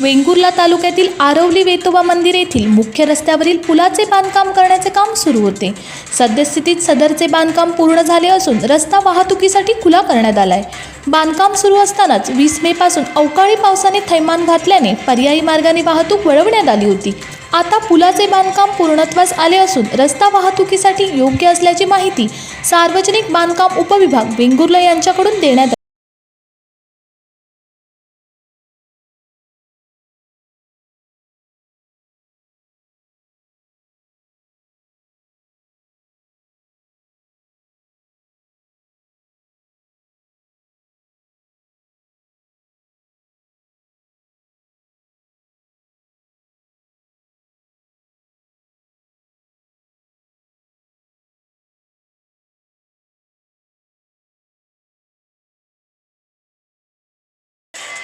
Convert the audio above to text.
वेंगुर्ला तालुक्यातील आरवली वेतोबा मंदिर येथील मुख्य रस्त्यावरील पुलाचे बांधकाम करण्याचे काम सुरू होते. सद्यस्थितीत सदरचे बांधकाम पूर्ण झाले असून रस्ता वाहतुकीसाठी खुला करण्यात आला आहे बांधकाम सुरू असतानाच वीस मे पासून अवकाळी पावसाने थैमान घातल्याने पर्यायी मार्गाने वाहतूक वळवण्यात आली होती. आता पुलाचे बांधकाम पूर्णत्वास आले असून रस्ता वाहतुकीसाठी योग्य असल्याची माहिती सार्वजनिक बांधकाम उपविभाग वेंगुर्ला यांच्याकडून देण्यात